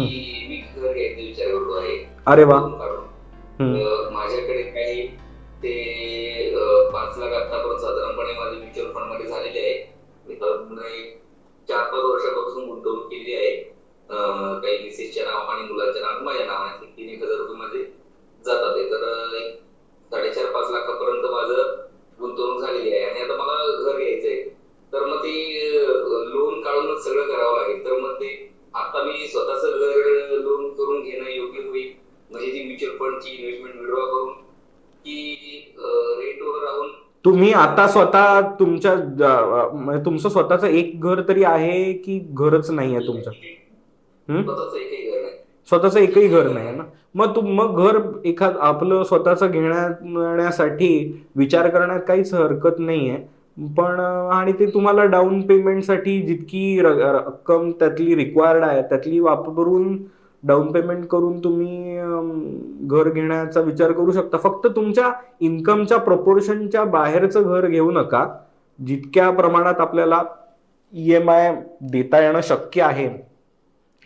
की मी घर घ्यायचा विचार करतो आहे. अरे वा. काढून. तर माझ्याकडे काही ते अं, पाच लाख आतापर्यंत साधारणपणे माझे म्युच्युअल फंडमध्ये झालेले आहे मी तर पुन्हा एक चार पाच वर्षापासून गुंतवणूक केली आहे. अं, काही मिसेसच्या नावाने मुलाच्या नावाने माझ्या नावाने तीन एक हजार रुपये माझे जातात आहे. तर अं, एक साडेचार पाच लाखापर्यंत माझं गुंतवणूक झालेली आहे. आणि आता मला घर घ्यायचंय तुम्ही आता स्वतः तुमच्या म्हणजे तुमचं स्वतःचं एक घर तरी आहे की घरच नाही आहे तुमचं? स्वतःच एकही घर नाही. ना? मग तुम मग घर एखाद आपलं स्वतःचं घेण्यासाठी विचार करण्यात काहीच हरकत नाही आहे. पण आणि ते तुम्हाला डाऊन पेमेंटसाठी जितकी रक्कम त्यातली रिक्वायर्ड आहे त्यातली वापरून डाऊन पेमेंट करून तुम्ही घर घेण्याचा विचार करू शकता. फक्त तुमच्या इन्कमच्या प्रपोर्शनच्या बाहेरचं घर घेऊ नका जितक्या प्रमाणात आपल्याला ई एम आय देता येणं शक्य आहे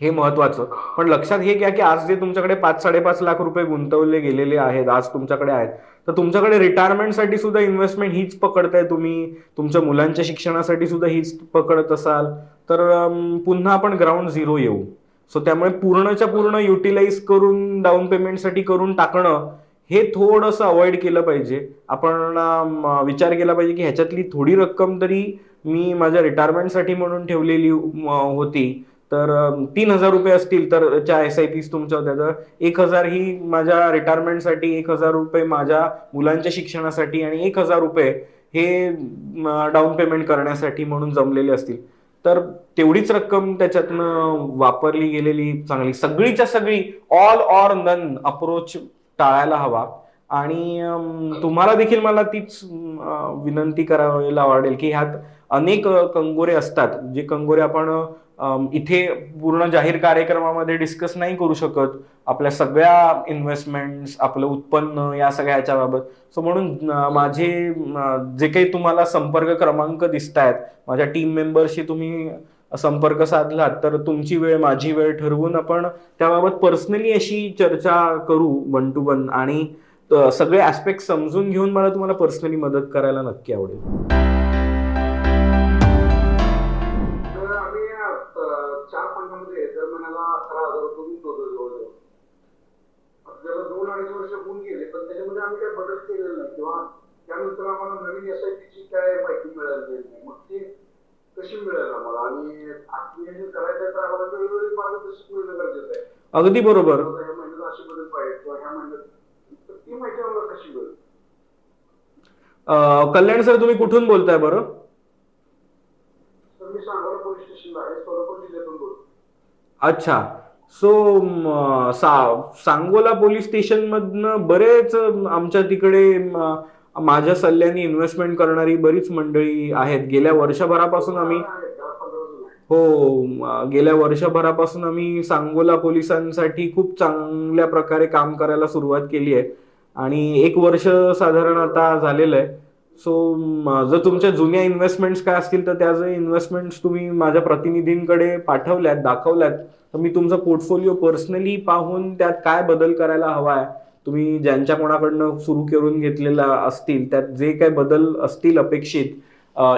हे महत्वाचं. पण लक्षात हे घ्या की आज जे तुमच्याकडे पाच साडेपाच लाख रुपये गुंतवले गेलेले आहेत आज तुमच्याकडे आहेत तर तुमच्याकडे रिटायरमेंटसाठी सुद्धा इन्व्हेस्टमेंट हीच पकडताय तुम्ही. तुमच्या मुलांच्या शिक्षणासाठी सुद्धा हीच पकडत असाल. तर पुन्हा आपण ग्राउंड झिरो येऊ. सो त्यामुळे पूर्णच्या पूर्ण युटिलाइज करून डाऊन पेमेंटसाठी करून टाकणं हे थोडंसं अवॉइड केलं पाहिजे. आपण विचार केला पाहिजे की ह्याच्यातली थोडी रक्कम तरी मी माझ्या रिटायरमेंटसाठी म्हणून ठेवलेली होती. तर तीन हजार रुपये असतील तर च्या एस आय पीस तुमच्या होत्या तर एक हजार ही माझ्या रिटायरमेंटसाठी एक हजार रुपये माझ्या मुलांच्या शिक्षणासाठी आणि एक हजार रुपये हे डाऊन पेमेंट करण्यासाठी म्हणून जमलेले असतील. तर तेवढीच रक्कम त्याच्यातनं वापरली गेलेली चांगली. सगळीच्या सगळी ऑल ऑर नन अप्रोच टाळायला हवा. आणि तुम्हाला देखील मला तीच विनंती करायला आवडेल की ह्यात अनेक कंगोरे असतात जे कंगोरे आपण इथे पूर्ण जाहीर कार्यक्रमामध्ये डिस्कस नाही करू शकत. आपल्या सगळ्या इन्व्हेस्टमेंट्स आपलं उत्पन्न या सगळ्या ह्याच्याबाबत. सो म्हणून माझे जे काही तुम्हाला संपर्क क्रमांक दिसत आहेत माझ्या टीम मेंबरशी तुम्ही संपर्क साधलात तर तुमची वेळ माझी वेळ ठरवून आपण त्याबाबत पर्सनली अशी चर्चा करू वन टू वन आणि सगळे ऍस्पेक्ट समजून घेऊन मला तुम्हाला पर्सनली मदत करायला नक्की आवडेल. त्यानंतर आम्हाला नवीन एस आय पीची काय माहिती मिळाली नाही. मग ती कशी मिळेल आम्हाला? आणि नियोजन करायचं तर आम्हाला वेळोवेळी मार्गदर्शक मिळणं गरजेचं आहे. अगदी बरोबर. आता ह्या महिन्यात असे बदल पाहिजे किंवा ह्या महिन्यात तर ती माहिती आम्हाला कशी मिळेल? अं, कल्याण सर तुम्ही कुठून बोलताय बरं? तर मी सांगोला पोलीस स्टेशनला आहे. सोलापूर जिल्ह्यातून बोलतो अच्छा. सो म, सा सांगोला पोलीस स्टेशन मधनं बरेच आमच्या तिकडे म, माझ्या सल्ल्याने इन्व्हेस्टमेंट करणारी बरीच मंडळी आहेत. गेल्या वर्षभरापासून आम्ही हो गेल्या वर्षभरापासून आम्ही सांगोला पोलिसांसाठी खूप चांगल्या प्रकारे काम करायला सुरुवात केली आहे. आणि एक वर्ष साधारण आता झालेलं आहे. सो जर तुमच्या जुन्या इन्व्हेस्टमेंट्स काय असतील तर त्या जर इन्व्हेस्टमेंट्स तुम्ही माझ्या प्रतिनिधींकडे पाठवल्यात दाखवल्यात. तर मी तुमचा पोर्टफोलिओ पर्सनली पाहून त्यात काय बदल करायला हवा आहे. तुम्ही ज्यांच्या कोणाकडनं सुरू करून घेतलेला असतील त्यात जे काही बदल असतील अपेक्षित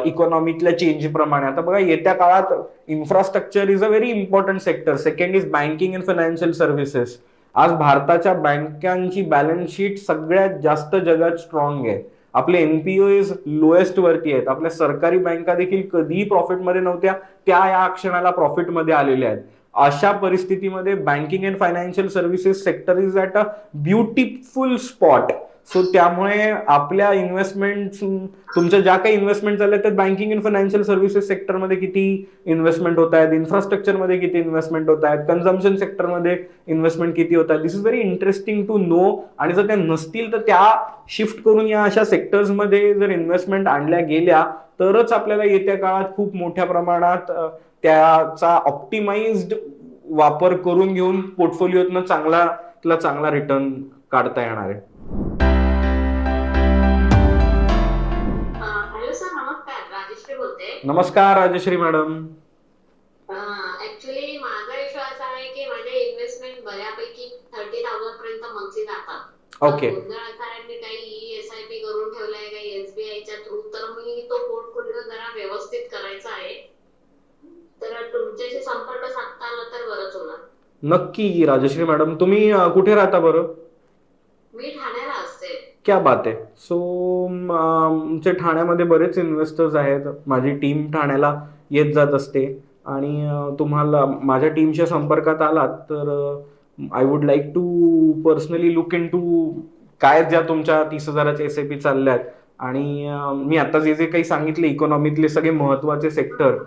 इकॉनॉमीतल्या चेंज प्रमाणे. आता बघा येत्या काळात infrastructure is a very important sector second is banking and financial services आज भारताच्या बँकांची बॅलन्स शीट सगळ्यात जास्त जगात स्ट्रॉंग आहे. आपले एनपीओ इज लोएस्ट वरती आहेत. आपल्या सरकारी बँका देखील कधीही प्रॉफिटमध्ये नव्हत्या त्या या क्षणाला प्रॉफिटमध्ये आलेल्या आहेत. अशा परिस्थितीमध्ये banking and financial services sector is at a beautiful spot so त्यामुळे आपल्या इन्व्हेस्टमेंट तुमच्या ज्या काही इन्व्हेस्टमेंट झाल्या त्यात बँकिंग अँड फायनान्शियल सर्व्हिसेस सेक्टरमध्ये किती इन्व्हेस्टमेंट होत आहेत इन्फ्रास्ट्रक्चरमध्ये किती इन्व्हेस्टमेंट होत आहेत कन्झम्पशन सेक्टरमध्ये इन्व्हेस्टमेंट किती होत आहेत. This is very interesting to know आणि जर त्या नसतील तर त्या शिफ्ट करून या अशा सेक्टर्समध्ये जर इन्व्हेस्टमेंट आणल्या गेल्या तरच आपल्याला येत्या काळात खूप मोठ्या प्रमाणात त्याचा ऑप्टिमाइज्ड वापर करून घेऊन पोर्टफोलिओतनं चांगला तुला चांगला रिटर्न काढता येणार आहे. नमस्कार. राजश्री मॅडम ऍक्च्युली माझा इशू असा आहे की माझे इन्व्हेस्टमेंट बऱ्यापैकी थर्टी थाउजंड पर्यंत मंथली जातात. ओके मी काही एसआयपी करून ठेवलाय काही एसबीआयच्या थ्रू तर मी तो पोर्टफोलिओ जरा व्यवस्थित करायचा आहे. तर तुमच्याशी संपर्क साधता आला तर बरंच होणार. नक्की राजश्री मॅडम तुम्ही अं, कुठे राहता बरं? मी ठाण्याला असते. क्या बात आहे. सो आमचे ठाण्यामध्ये बरेच इन्व्हेस्टर्स आहेत. माझी टीम ठाण्याला येत जात असते. आणि अं, तुम्हाला माझ्या टीमच्या संपर्कात आलात तर I would like to personally look into काय ज्या तुमच्या तीस हजाराच्या एस आय पी चालल्या आहेत आणि अं, मी आता जे जे काही सांगितले इकॉनॉमीतले सगळे महत्त्वाचे सेक्टर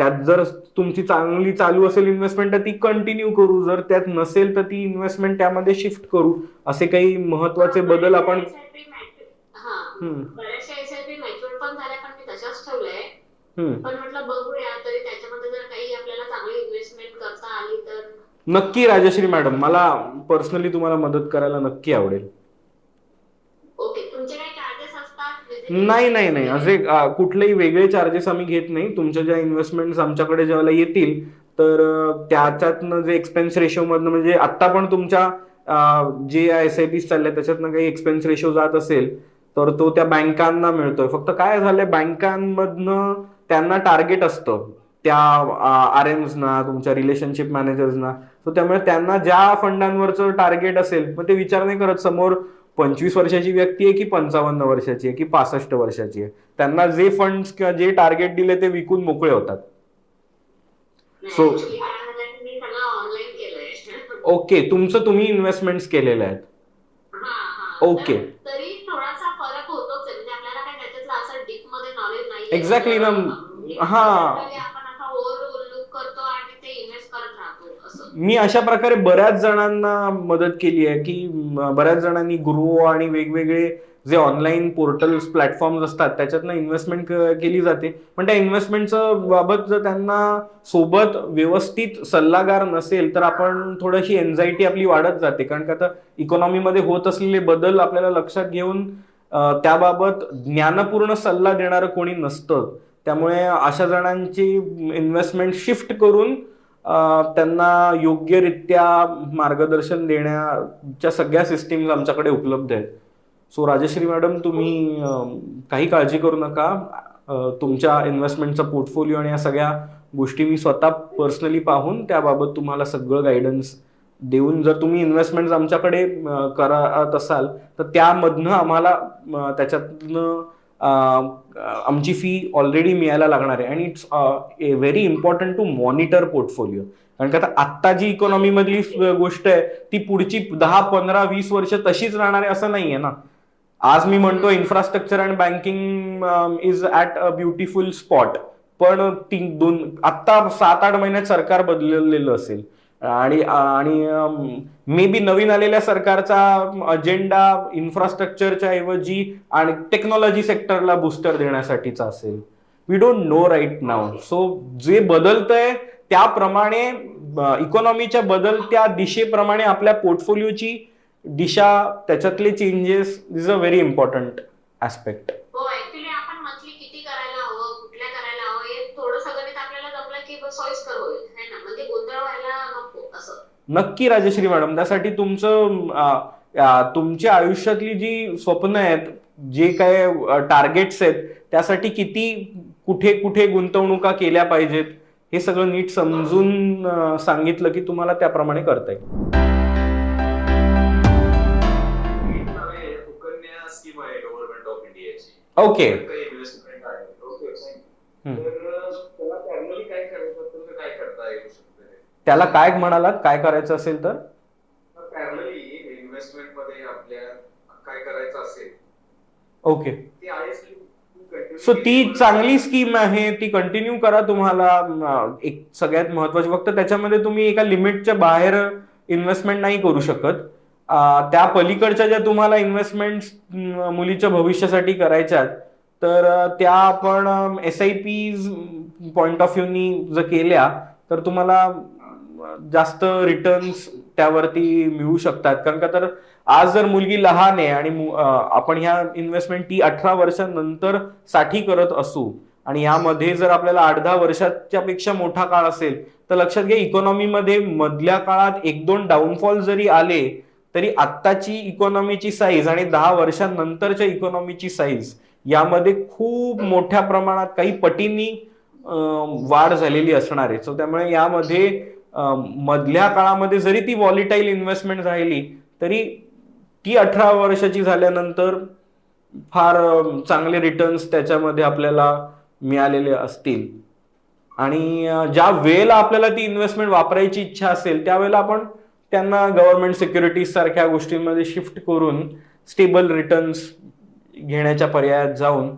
त्यात जर तुमची चांगली चालू असेल इन्व्हेस्टमेंट तर ती कंटिन्यू करू. जर त्यात नसेल तर ती इन्व्हेस्टमेंट त्यामध्ये शिफ्ट करू. असे काही महत्त्वाचे बदल आपण हा हम्म, बऱ्याचशा एस आय पी मॅच्युअर पण झाल्या पण मी तशाच ठेवलंय. हम्म. पण म्हटलं बघूया तरी त्याच्यामध्ये जर काही आपल्याला चांगली इन्व्हेस्टमेंट करता आली तर नक्की राजश्री मॅडम मला पर्सनली तुम्हाला मदत करायला नक्की आवडेल ओके तुमचे काही चार्जेस असतात नाही नाही नाही. असे कुठलेही वेगळे चार्जेस आम्ही घेत नाही. तुमच्या ज्या इन्व्हेस्टमेंट आमच्याकडे ज्याला येतील तर त्याच्यातनं जे एक्सपेन्स रेशो मधनं म्हणजे आता पण तुमच्या जे एस आय पी चालले त्याच्यातनं काही एक्सपेन्स रेशो जात असेल तर तो त्या बँकांना मिळतोय. फक्त काय झालंय बँकांमधनं त्यांना टार्गेट असतं. त्या आर एम्सना तुमच्या रिलेशनशिप मॅनेजर्सना सो त्यामुळे त्यांना ज्या फंडांवरचं टार्गेट असेल मग ते विचार नाही करत. समोर पंचवीस वर्षाची व्यक्ती आहे की पंचावन्न वर्षाची आहे की पासष्ट वर्षाची आहे? त्यांना जे फंड किंवा जे टार्गेट दिले ते विकून मोकळे होतात. केलंय. ओके तुमचं तुम्ही इन्व्हेस्टमेंट्स केलेले आहेत. हा, हा. ओके. तर तरी थोडासा फरक होतोच आहे म्हणजे आपल्याला काय त्याच्यातलं असं डीपमध्ये नॉलेज नाही Exactly ना. हा. आपण असा ओव्हर लुक करतो आणि ते इन्व्हेस्ट करत राहतो असं मी अशा प्रकारे बऱ्याच जणांना मदत केली आहे की बऱ्याच जणांनी गुरु आणि वेगवेगळे जे ऑनलाईन पोर्टल्स प्लॅटफॉर्म असतात त्याच्यातनं इन्व्हेस्टमेंट केली जाते. पण त्या इन्व्हेस्टमेंटचं बाबत जर त्यांना सोबत व्यवस्थित सल्लागार नसेल तर आपण थोडीशी एन्झायटी आपली वाढत जाते. कारण का आता इकॉनॉमीमध्ये होत असलेले बदल आपल्याला लक्षात घेऊन त्याबाबत ज्ञानपूर्ण सल्ला देणारं कोणी नसतं. त्यामुळे अशा जणांची इन्व्हेस्टमेंट शिफ्ट करून त्यांना योग्यरित्या मार्गदर्शन देण्याच्या सगळ्या सिस्टीम्स आमच्याकडे उपलब्ध आहेत. सो राजश्री मॅडम तुम्ही काही काळजी करू नका. तुमच्या इन्व्हेस्टमेंटचा पोर्टफोलिओ आणि या सगळ्या गोष्टी मी स्वतः पर्सनली पाहून त्याबाबत तुम्हाला सगळं गायडन्स देऊन जर तुम्ही इन्व्हेस्टमेंट आमच्याकडे करत असाल तर त्यामधनं आम्हाला त्याच्यातनं आमची फी ऑलरेडी मिळायला लागणार आहे. आणि it's very important to monitor portfolio कारण का आता आत्ता जी इकॉनॉमी मधली गोष्ट आहे ती पुढची दहा पंधरा वीस वर्ष तशीच राहणार आहे असं नाहीये ना. आज मी म्हणतो infrastructure and banking is at a beautiful spot पण तीन दोन आत्ता सात आठ महिन्यात सरकार बदललेलं असेल. आणि आणि मे बी नवीन आलेल्या सरकारचा अजेंडा इन्फ्रास्ट्रक्चरच्या ऐवजी आणि टेक्नॉलॉजी सेक्टरला बुस्टर देण्यासाठीचा असेल. वी डोंट नो राईट नाव सो जे बदलतंय त्याप्रमाणे इकॉनॉमीच्या बदलत्या दिशेप्रमाणे आपल्या पोर्टफोलिओची दिशा त्याच्यातले changes is a very important aspect हो ऍक्च्युली आपण मंथली किती करायला हवं कुठल्या करायला हवं हे थोडंसं गणित आपल्याला जमलं की सोयीस्कर होईल है ना म्हणजे गोंधळ व्हायला नको असं नक्की राजश्री मॅडम त्यासाठी तुमचं तुमच्या आयुष्यातली जी स्वप्न आहेत जे काय टार्गेट्स आहेत त्यासाठी किती कुठे कुठे गुंतवणुका केल्या पाहिजेत हे सगळं नीट समजून सांगितलं की तुम्हाला त्याप्रमाणे करता येईल. एक नवे सुकन्या स्कीम आहे गव्हर्नमेंट ऑफ इंडियाची ओके काही इन्व्हेस्टमेंट आहे ओके हम्म. तर त्याला फॅमिली काय करायचं असेल तर काय करता येऊ शकतं त्याला काय म्हणालात? काय करायचं असेल तर? इन्व्हेस्टमेंटमध्ये आपल्या काय करायचं असेल. ओके सो ती चांगली स्कीम आहे. ती कंटिन्यू करा तुम्हाला. एक सगळ्यात महत्वाची. फक्त त्याच्यामध्ये तुम्ही एका लिमिटच्या बाहेर इन्व्हेस्टमेंट नाही करू शकत. त्या पलीकडच्या ज्या तुम्हाला इन्व्हेस्टमेंट मुलीच्या भविष्यासाठी करायच्या तर त्या आपण S I P point of व्ह्यूनी जर केल्या तर तुम्हाला जास्त रिटर्न्स त्यावरती मिळू शकतात. कारण का तर आज जर मुलगी लहान आहे आणि आपण ह्या इन्व्हेस्टमेंट ती अठरा वर्षांनंतरसाठी करत असू आणि यामध्ये जर आपल्याला आठ दहा वर्षाच्या पेक्षा मोठा काळ असेल तर लक्षात घ्या इकॉनॉमीमध्ये मधल्या काळात एक दोन डाऊनफॉल जरी आले तरी आत्ताची इकॉनॉमीची साईज आणि दहा वर्षांनंतरच्या इकॉनॉमीची साईज यामध्ये खूप मोठ्या प्रमाणात काही पटींनी वाढ झालेली असणार आहे. सो त्यामुळे यामध्ये मधल्या काळामध्ये जरी ती व्हॉलिटाईल इन्व्हेस्टमेंट राहिली तरी ती अठरा वर्षाची झाल्यानंतर फार चांगले रिटर्न्स त्याच्यामध्ये आपल्याला मिळालेले असतील. आणि ज्या वेळेला आपल्याला ती इन्व्हेस्टमेंट वापरायची इच्छा असेल त्यावेळेला आपण त्यांना गव्हर्नमेंट सिक्युरिटीज सारख्या गोष्टींमध्ये शिफ्ट करून स्टेबल रिटर्न्स घेण्याच्या पर्यायात जाऊन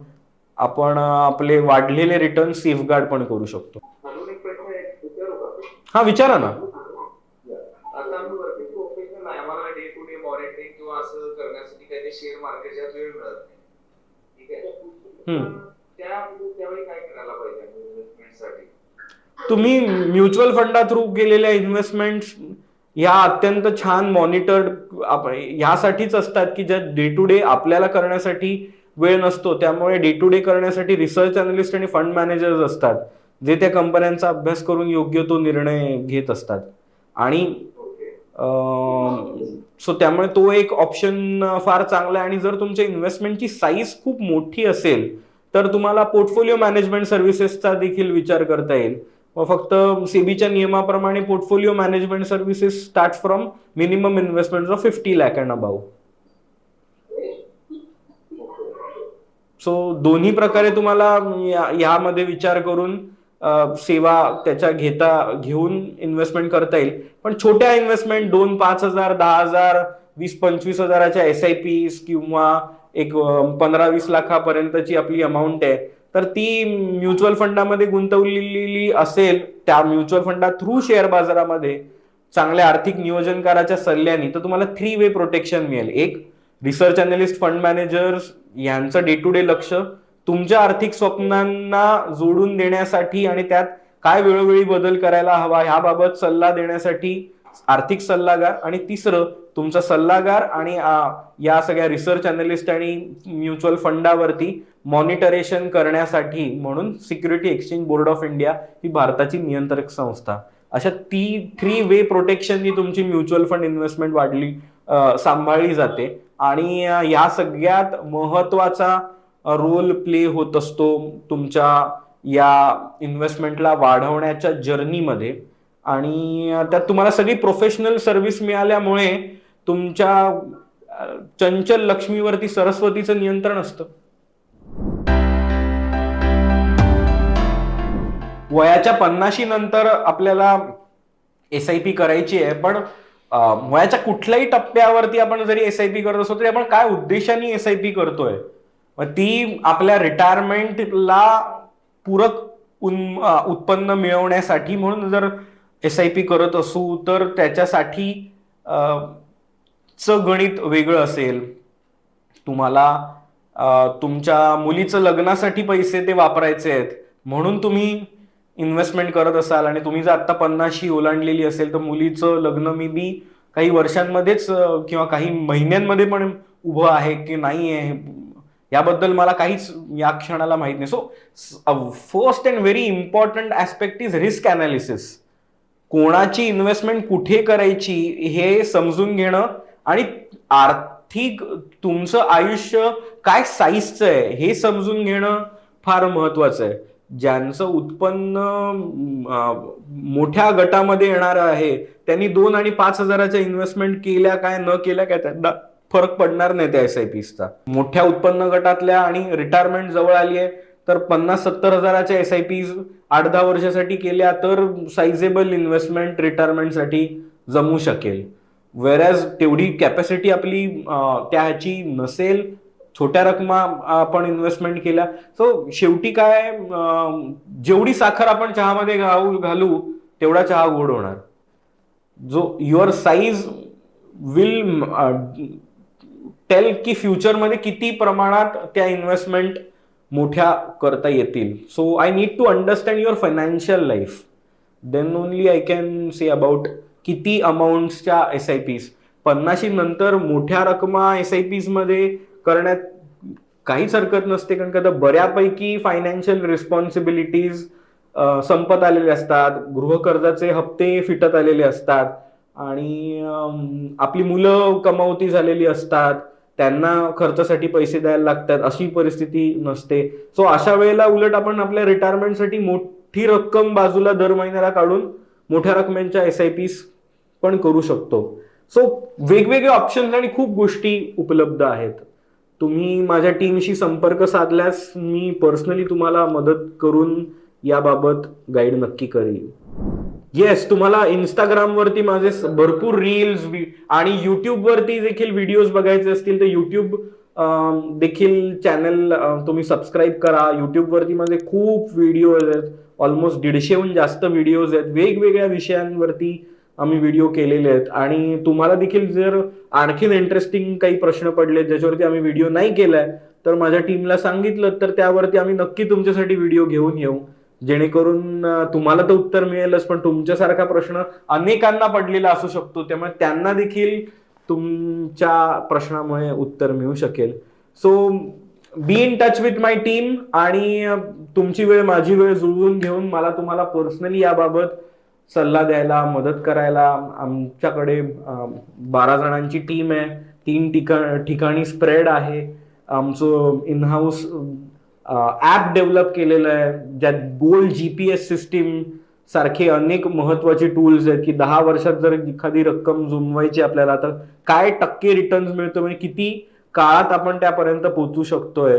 आपण आपले वाढलेले रिटर्न सेफगार्ड पण करू शकतो अजून एक प्रश्न आहे, विचारू का? हा विचारा ना. इन्व्हेस्टमेंटसाठी तुम्ही म्युच्युअल फंडा थ्रू केलेल्या इन्व्हेस्टमेंट ह्या अत्यंत छान मॉनिटर्ड ह्यासाठीच असतात की ज्या डे टू डे आपल्याला करण्यासाठी वेळ नसतो. त्यामुळे डे टू डे करण्यासाठी रिसर्च अनालिस्ट आणि फंड मॅनेजर्स असतात. जे त्या कंपन्यांचा अभ्यास करून योग्य तो निर्णय घेत असतात. आणि सो त्यामुळे तो एक ऑप्शन फार चांगला आहे. आणि जर तुमच्या इन्व्हेस्टमेंटची साईज खूप मोठी असेल तर तुम्हाला पोर्टफोलिओ मॅनेजमेंट सर्व्हिसेसचा देखील विचार करता येईल. मग फक्त सेबीच्या नियमाप्रमाणे portfolio management services start from minimum investment of fifty lakh and above so दोन्ही प्रकारे तुम्हाला यामध्ये विचार करून सेवा त्याच्या घेता घेऊन इन्व्हेस्टमेंट करता येईल. पण छोट्या इन्व्हेस्टमेंट दोन पाच हजार दहा हजार वीस पंचवीस हजाराच्या एस आय पी किंवा एक पंधरा वीस लाखापर्यंतची आपली अमाऊंट आहे. तर ती म्युच्युअल फंडामध्ये गुंतवलेली असेल त्या म्युच्युअल फंडा थ्रू शेअर बाजारामध्ये चांगल्या आर्थिक नियोजनकाराच्या सल्ल्याने तर तुम्हाला थ्री वे प्रोटेक्शन मिळेल. एक रिसर्च अनालिस्ट फंड मॅनेजर्स यांचं डे टू डे लक्ष तुमच्या आर्थिक स्वप्नांना जोडून देण्यासाठी आणि त्यात काय वेळोवेळी बदल करायला हवा ह्याबाबत सल्ला देण्यासाठी आर्थिक सल्लागार आणि तिसरं तुमचा सल्लागार आणि या सगळ्या रिसर्च अनालिस्ट आणि म्युच्युअल फंडावरती मॉनिटरेशन करण्यासाठी म्हणून security exchange board of India ही भारताची नियंत्रक संस्था. अशा ती थ्री वे प्रोटेक्शननी तुमची म्युच्युअल फंड इन्व्हेस्टमेंट वाढली सांभाळली जाते. आणि या सगळ्यात महत्त्वाचा रोल प्ले होत असतो तुमच्या या इन्व्हेस्टमेंटला वाढवण्याच्या जर्नीमध्ये आणि त्यात तुम्हाला सगळी प्रोफेशनल सर्व्हिस मिळाल्यामुळे तुमच्या चंचल लक्ष्मीवरती सरस्वतीचं नियंत्रण असतं. वयाच्या पन्नाशी नंतर आपल्याला एस आय पी करायची आहे पण वयाच्या कुठल्याही टप्प्यावरती आपण जरी एस आय पी करत असतो तरी आपण काय उद्देशाने एस आय पी करतोय? ती आपल्या रिटायरमेंटला पूरक उत्पन्न मिळवण्यासाठी म्हणून जर एस आय पी करत असू तर त्याच्यासाठी च गणित वेगळं असेल. तुम्हाला तुमच्या मुलीचं लग्नासाठी पैसे ते वापरायचे आहेत. म्हणून तुम्ही इन्व्हेस्टमेंट करत असाल आणि तुम्ही जर आत्ता पन्नाशी ओलांडलेली असेल तर मुलीचं लग्न मी बी काही वर्षांमध्येच किंवा काही महिन्यांमध्ये पण उभं आहे की नाही आहे याबद्दल मला काहीच या क्षणाला माहीत नाही. So first and very important aspect is risk analysis कोणाची इन्व्हेस्टमेंट कुठे करायची हे समजून घेणं आणि आर्थिक तुमचं आयुष्य काय साईजचं आहे हे समजून घेणं फार महत्वाचं आहे. ज्यांचं उत्पन्न मोठ्या गटामध्ये येणार आहे त्यांनी दोन आणि पाच हजाराच्या इन्व्हेस्टमेंट केल्या काय न केल्या काय त्यांना फरक पडणार नाही त्या एस आय पीचा मोठ्या उत्पन्न गटातल्या आणि रिटायरमेंट जवळ आली आहे तर पन्नास सत्तर हजाराच्या एस आय पी आठ दहा वर्षासाठी केल्या तर साइजेबल इन्व्हेस्टमेंट रिटायरमेंटसाठी जमू शकेल. वेरॅज तेवढी कॅपॅसिटी आपली त्या ह्याची नसेल छोट्या रकमा आपण इन्व्हेस्टमेंट केल्या. सो शेवटी काय जेवढी साखर आपण चहामध्ये घालू घालू तेवढा चहा गोड होणार. जो युअर साईज विल टेल की फ्युचरमध्ये किती प्रमाणात त्या इन्व्हेस्टमेंट मोठ्या करता येतील. So I need to understand your financial life then only I can say about किती अमाऊंटच्या एस आय पीज पन्नाशी नंतर मोठ्या रकमा एस आय पीजमध्ये करण्यात काहीच हरकत नसते कारण का बऱ्यापैकी फायनान्शियल रिस्पॉन्सिबिलिटीज संपत आलेले असतात गृहकर्जाचे हप्ते फिटत आलेले असतात आणि आपली मुलं कमावती झालेली असतात त्यांना खर्चासाठी पैसे द्यायला लागतात अशी परिस्थिती नसते. सो अशा वेळेला उलट आपण आपल्या रिटायरमेंटसाठी मोठी रक्कम बाजूला दर महिन्याला काढून मोठ्या रकमेच्या एस आय पीस पण करू शकतो. सो वेगवेगळे ऑप्शन्स आणि खूप गोष्टी उपलब्ध आहेत. तुम्ही माझ्या टीमशी संपर्क साधल्यास मी पर्सनली तुम्हाला मदत करून याबाबत गाईड नक्की करीन. येस तुम्हाला इंस्टाग्रामवरती माझे भरपूर रील्स आणि युट्यूबवरती देखील व्हिडिओज बघायचे असतील तर युट्यूब देखील चॅनल तुम्ही सबस्क्राईब करा. युट्यूबवरती माझे खूप व्हिडिओज आहेत. ऑलमोस्ट दीडशेहून जास्त व्हिडिओज आहेत. वेगवेगळ्या विषयांवरती आम्ही व्हिडिओ केलेले आहेत. आणि तुम्हाला देखील जर आणखीन इंटरेस्टिंग काही प्रश्न पडले ज्याच्यावरती आम्ही व्हिडिओ नाही केलाय तर माझ्या टीमला सांगितलं तर त्यावरती आम्ही नक्की तुमच्यासाठी व्हिडिओ घेऊन येऊ. जेणेकरून तुम्हाला तर उत्तर मिळेलच पण तुमच्यासारखा प्रश्न अनेकांना पडलेला असू शकतो. त्यामुळे त्यांना देखील तुमच्या प्रश्नामुळे उत्तर मिळू शकेल. So be in touch with my team आणि तुमची वेळ माझी वेळ जुळवून घेऊन मला तुम्हाला पर्सनली याबाबत सल्ला द्यायला मदत करायला आमच्याकडे बारा जणांची टीम आहे. तीन ठिकाणी स्प्रेड आहे. आमचं इन हाऊस ॲप डेव्हलप केलेलं आहे ज्यात goal G P S system सारखे अनेक महत्त्वाचे टूल्स आहेत की दहा वर्षात जर एखादी रक्कम जुमवायची आपल्याला तर काय टक्के रिटर्न्स मिळतो म्हणजे किती काळात आपण त्यापर्यंत पोहोचू शकतोय?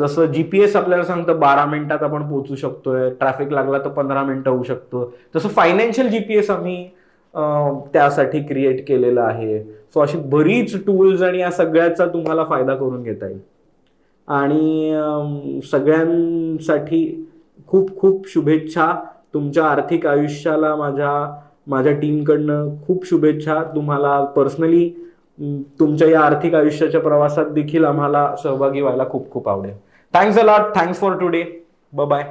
जसं जीपीएस आपल्याला सांगतं बारा मिनिटात आपण पोहोचू शकतोय ट्रॅफिक लागला तर पंधरा मिनिटं होऊ शकतो. तसं फायनान्शियल जीपीएस आम्ही त्यासाठी क्रिएट केलेलं आहे. सो अशी बरीच टूल्स आणि या सगळ्याचा तुम्हाला फायदा करून घेता येईल. आणि सगळ्यांसाठी खूप खूप शुभेच्छा. तुमच्या आर्थिक आयुष्याला माझ्या माझ्या टीमकडनं खूप शुभेच्छा. तुम्हाला पर्सनली तुमच्या या आर्थिक आयुष्याच्या प्रवासात देखील आम्हाला सहभागी व्हायला खूप खूप आवडेल. Thanks a lot thanks for today bye